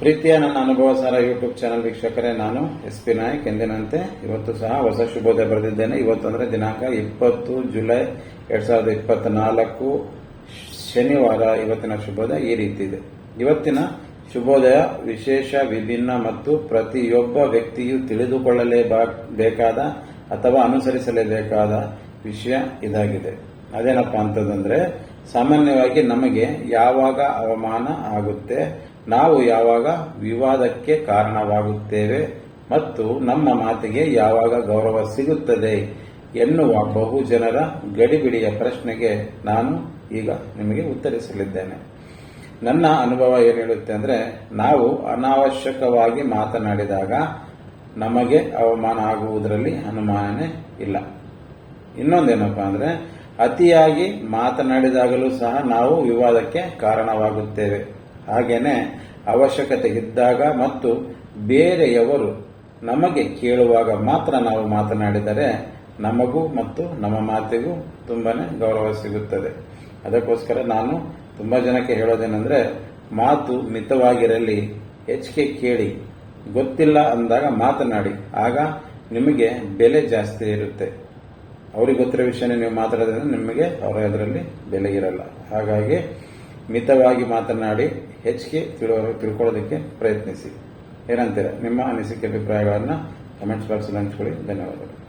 ಪ್ರೀತಿಯ ನನ್ನ ಅನುಭವ ಸಾರ ಯೂಟ್ಯೂಬ್ ಚಾನಲ್ ವೀಕ್ಷಕರೇ, ನಾನು ಎಸ್ ಪಿ ನಾಯಕ್. ಎಂದಿನಂತೆ, ಇವತ್ತು ಸಹ ಹೊಸ ಶುಭೋದಯ ಬರೆದಿದ್ದೇನೆ. ಇವತ್ತಂದ್ರೆ ದಿನಾಂಕ ಇಪ್ಪತ್ತು ಜುಲೈ ಎರಡ್ ಸಾವಿರದ ಇಪ್ಪತ್ನಾಲ್ಕು ಶನಿವಾರ ಇವತ್ತಿನ ಶುಭೋದಯ ಈ ರೀತಿ ಇದೆ. ಇವತ್ತಿನ ಶುಭೋದಯ ವಿಶೇಷ, ವಿಭಿನ್ನ ಮತ್ತು ಪ್ರತಿಯೊಬ್ಬ ವ್ಯಕ್ತಿಯು ತಿಳಿದುಕೊಳ್ಳಲೇಬೇಕಾದ ಅಥವಾ ಅನುಸರಿಸಲೇಬೇಕಾದ ವಿಷಯ ಇದಾಗಿದೆ. ಅದೇನಪ್ಪ ಅಂತಂದ್ರೆ, ಸಾಮಾನ್ಯವಾಗಿ ನಮಗೆ ಯಾವಾಗ ಅವಮಾನ ಆಗುತ್ತೆ ನಾವು ಯಾವಾಗ ವಿವಾದಕ್ಕೆ ಕಾರಣವಾಗುತ್ತೇವೆ ಮತ್ತು ನಮ್ಮ ಮಾತಿಗೆ ಯಾವಾಗ ಗೌರವ ಸಿಗುತ್ತದೆ ಎನ್ನುವ ಬಹುಜನರ ಗಡಿಬಿಡಿಯ ಪ್ರಶ್ನೆಗೆ ನಾನು ಈಗ ನಿಮಗೆ ಉತ್ತರಿಸಲಿದ್ದೇನೆ. ನನ್ನ ಅನುಭವ ಏನು ಹೇಳುತ್ತೆ ಅಂದರೆ, ನಾವು ಅನಾವಶ್ಯಕವಾಗಿ ಮಾತನಾಡಿದಾಗ ನಮಗೆ ಅವಮಾನ ಆಗುವುದರಲ್ಲಿ ಅನುಮಾನನೇ ಇಲ್ಲ. ಇನ್ನೊಂದೇನಪ್ಪ ಅಂದರೆ, ಅತಿಯಾಗಿ ಮಾತನಾಡಿದಾಗಲೂ ಸಹ ನಾವು ವಿವಾದಕ್ಕೆ ಕಾರಣವಾಗುತ್ತೇವೆ. ಹಾಗೇನೆ ಅವಶ್ಯಕತೆ ಇದ್ದಾಗ ಮತ್ತು ಬೇರೆಯವರು ನಮಗೆ ಕೇಳುವಾಗ ಮಾತ್ರ ನಾವು ಮಾತನಾಡಿದರೆ ನಮಗೂ ಮತ್ತು ನಮ್ಮ ಮಾತಿಗೂ ತುಂಬಾ ಗೌರವ ಸಿಗುತ್ತದೆ. ಅದಕ್ಕೋಸ್ಕರ ನಾನು ತುಂಬಾ ಜನಕ್ಕೆ ಹೇಳೋದೇನೆಂದ್ರೆ, ಮಾತು ಮಿತವಾಗಿರಲಿ, ಹೆಚ್ಚಿಗೆ ಕೇಳಿ, ಗೊತ್ತಿಲ್ಲ ಅಂದಾಗ ಮಾತನಾಡಿ, ಆಗ ನಿಮಗೆ ಬೆಲೆ ಜಾಸ್ತಿ ಇರುತ್ತೆ. ಅವ್ರಿಗೆ ಗೊತ್ತಿರೋ ವಿಷಯನೇ ನೀವು ಮಾತಾಡೋದ್ರಿಂದ ನಿಮಗೆ ಅವರ ಎದುರಲ್ಲಿ ಬೆಲೆ ಇರಲ್ಲ. ಹಾಗಾಗಿ ಮಿತವಾಗಿ ಮಾತನಾಡಿ ಹೆಚ್ಚಿಗೆ ತಿಳೋ ತಿಳ್ಕೊಳ್ಳೋದಕ್ಕೆ ಪ್ರಯತ್ನಿಸಿ. ಏನಂತೀರ ನಿಮ್ಮ ಅನಿಸಿಕೆ ಅಭಿಪ್ರಾಯಗಳನ್ನು ಕಮೆಂಟ್ಸ್ ಬಾಕ್ಸಲ್ಲಿ ಹಂಚ್ಕೊಳ್ಳಿ. ಧನ್ಯವಾದಗಳು.